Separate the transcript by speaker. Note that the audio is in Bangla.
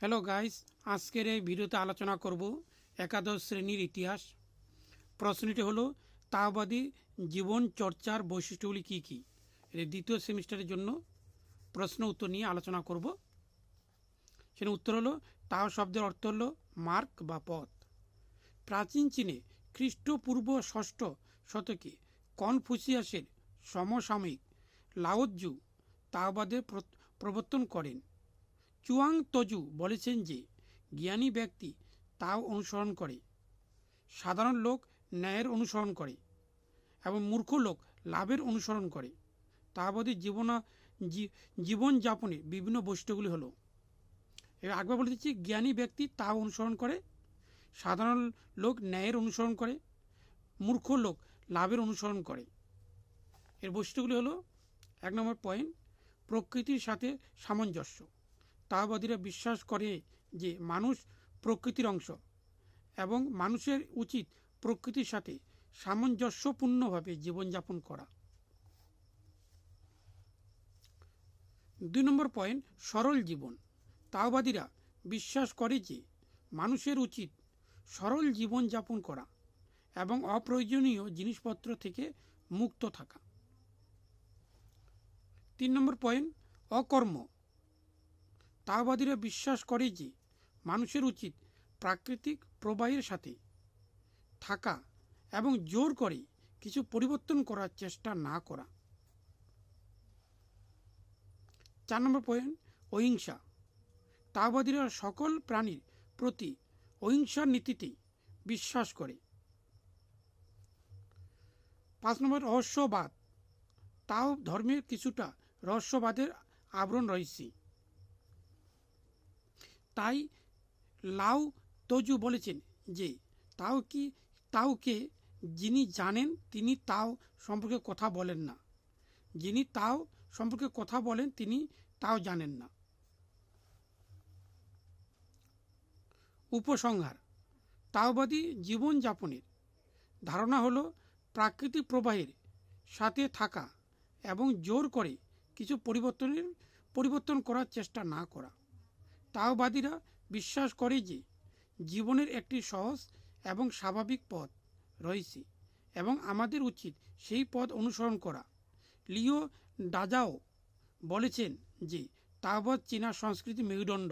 Speaker 1: হ্যালো গাইস আজকের এই ভিডিওতে আলোচনা করব একাদশ শ্রেণির ইতিহাস। প্রশ্নটি হলো, তাওবাদী জীবন চর্চার বৈশিষ্ট্যগুলি কী কী? এর দ্বিতীয় সেমিস্টারের জন্য প্রশ্ন উত্তর নিয়ে আলোচনা করব। সেখানে উত্তর হলো, তাও শব্দের অর্থ হলো মার্ক বা পথ। প্রাচীন চীনে খ্রিস্টপূর্ব ষষ্ঠ শতকে কনফুসিয়াসের সমসাময়িক লাওজ্জু তাওবাদের প্রবর্তন করেন। চুয়াং তজু বলেছেন যে, জ্ঞানী ব্যক্তি তাও অনুসরণ করে। সাধারণ লোক ন্যায়ের অনুসরণ করে এবং মূর্খ লোক লাভের অনুসরণ করে। তাওবাদী জীবনা, জী- জীবনযাপনের বিভিন্ন বৈশিষ্ট্যগুলি হলো। এবার একবার বলে দিচ্ছি, জ্ঞানী ব্যক্তি তাও অনুসরণ করে, সাধারণ লোক ন্যায়ের অনুসরণ করে, মূর্খ লোক লাভের অনুসরণ করে। এর বৈশিষ্ট্যগুলি হলো, এক নম্বর পয়েন্ট, প্রকৃতির সাথে সামঞ্জস্য। তাওবাদীরা বিশ্বাস করে যে মানুষ প্রকৃতির অংশ এবং মানুষের উচিত প্রকৃতির সাথে সামঞ্জস্যপূর্ণভাবে জীবনযাপন করা। দুই নম্বর পয়েন্ট, সরল জীবন। তাওবাদীরা বিশ্বাস করে যে মানুষের উচিত সরল জীবনযাপন করা এবং অপ্রয়োজনীয় জিনিসপত্র থেকে মুক্ত থাকা। তিন নম্বর পয়েন্ট, অকর্ম। তাওবাদীরা বিশ্বাস করে যে মানুষের উচিত প্রাকৃতিক প্রবাহের সাথে থাকা এবং জোর করে কিছু পরিবর্তন করার চেষ্টা না করা। চার নম্বর পয়েন্ট, অহিংসা। তাওবাদীরা সকল প্রাণীর প্রতি অহিংসার নীতিতে বিশ্বাস করে। পাঁচ নম্বর, রহস্যবাদ। তাও ধর্মের কিছুটা রহস্যবাদের আবরণ রয়েছে। তাই লাউ তজু বলেছেন যে, তাও কি তাওকে যিনি জানেন, তিনি তাও সম্পর্কে কথা বলেন না। যিনি তাও সম্পর্কে কথা বলেন, তিনি তাও জানেন না। উপসংহার, তাওবাদী জীবনযাপনের ধারণা হলো, প্রাকৃতিক প্রবাহের সাথে থাকা এবং জোর করে কিছু পরিবর্তনের, পরিবর্তন করার চেষ্টা না করা। তাওবাদীরা বিশ্বাস করে যে জীবনের একটি সহজ এবং স্বাভাবিক পথ রয়েছে এবং আমাদের উচিত সেই পথ অনুসরণ করা। লিও ডাজাও বলেছেন যে তাওবাদ চীনা সংস্কৃতি মেরুদণ্ড।